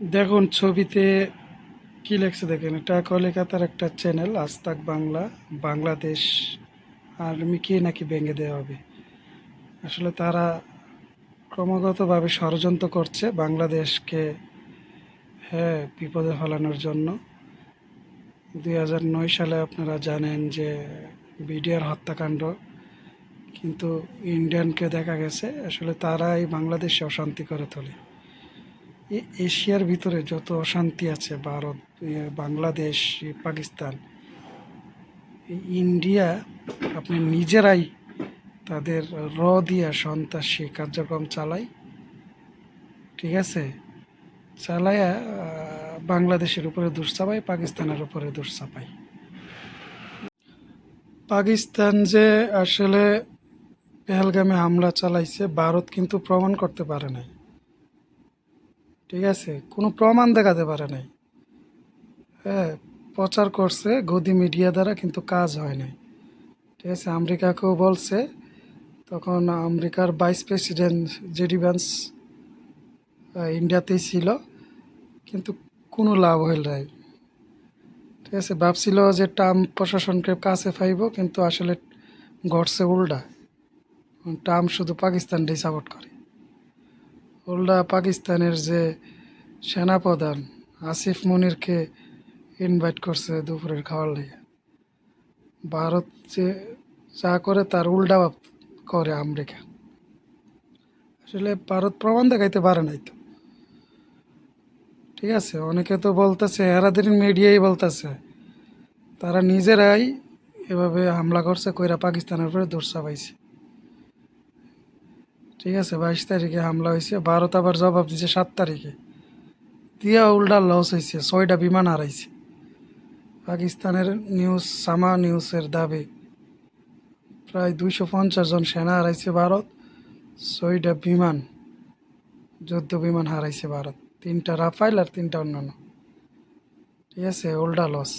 দেখুন, ছবিতে কি লেখছে দেখেন? এটা কলিকাতার একটা চ্যানেল আজ তাক বাংলা, বাংলাদেশ আর্মিকে নাকি ভেঙে দেওয়া হবে। আসলে তারা ক্রমাগতভাবে ষড়যন্ত্র করছে বাংলাদেশকে হ্যাঁ বিপদে ফেলানোর জন্য। দুই হাজার নয় সালে আপনারা জানেন যে বিডিআর হত্যাকাণ্ড, কিন্তু ইন্ডিয়ানকে দেখা গেছে। আসলে তারাই বাংলাদেশে অশান্তি করে তোলে। এশিয়ার ভিতরে যত অশান্তি আছে, ভারত বাংলাদেশ, পাকিস্তান ইন্ডিয়া, আপনি নিজেরাই তাদের র দিয়া সন্ত্রাসী কার্যক্রম চালায় ঠিক আছে? চালায়া বাংলাদেশের উপরে দোষ চাপায় পাকিস্তানের উপরে দোষ চাপায় পাকিস্তান যে আসলে পেহেলগামে হামলা চালাইছে, ভারত কিন্তু প্রমাণ করতে পারে নাই। ঠিক আছে? কোনো প্রমাণ দেখাতে পারে নাই। হ্যাঁ প্রচার করছে গদি মিডিয়া দ্বারা কিন্তু কাজ হয় নাই। ঠিক আছে, আমেরিকাকেও বলছে। তখন আমেরিকার ভাইস প্রেসিডেন্ট জেডি ভ্যান্স ইন্ডিয়াতেই ছিল। কিন্তু কোনো লাভ হইল নাই। ঠিক আছে, ভাবছিল যে ট্রাম্প প্রশাসনকে কাছে পাইব, কিন্তু আসলে ঘটছে উল্টা। ট্রাম্প শুধু পাকিস্তানটাই সাপোর্ট করে। উল্টা পাকিস্তানের যে সেনাপ্রধান আসিফ মনিরকে ইনভাইট করছে দুপুরের খাওয়ার লেগে। ভারত যে যা করে তার উল্টা করে আমেরিকা। আসলে ভারত প্রমাণ দেখাইতে পারে নাই তো। ঠিক আছে, অনেকে তো বলতেছে, এরাদের মিডিয়াই বলতেছে, তারা নিজেরাই এভাবে হামলা করছে, কইরা পাকিস্তানের উপরে দোষ চাপাইছে। ঠিক আছে, বাইশ তারিখে হামলা হয়েছে, ভারত আবার জবাব দিছে সাত তারিখে। দিয়া উল্টা লস হয়েছে, ছয়টা বিমান হারাইছে। পাকিস্তানের নিউজ, সামা নিউজের দাবি, প্রায় দুইশো পঞ্চাশ জন সেনা হারাইছে ভারত, ছয়টা বিমান, যুদ্ধ বিমান হারাইছে ভারত, তিনটা রাফাইল আর তিনটা অন্যান্য। ঠিক আছে, উল্টা লস।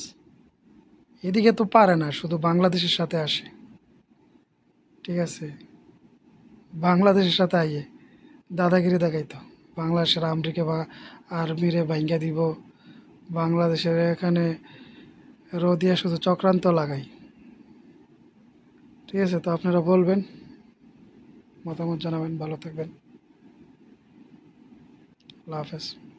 এদিকে তো পারে না, শুধু বাংলাদেশের সাথে আসে। ঠিক আছে। বাংলাদেশের সাথে আইয়ে দাদাগিরি দেখাইতো। বাংলাদেশের আমরিকে বা আর্মিরে ভাঙ্গা দিব। বাংলাদেশের এখানে রদিয়া শুধু চক্রান্ত লাগাই। ঠিক আছে, তো আপনারা বলবেন, মতামত জানাবেন, ভালো থাকবেন। আল্লাহ হাফেজ।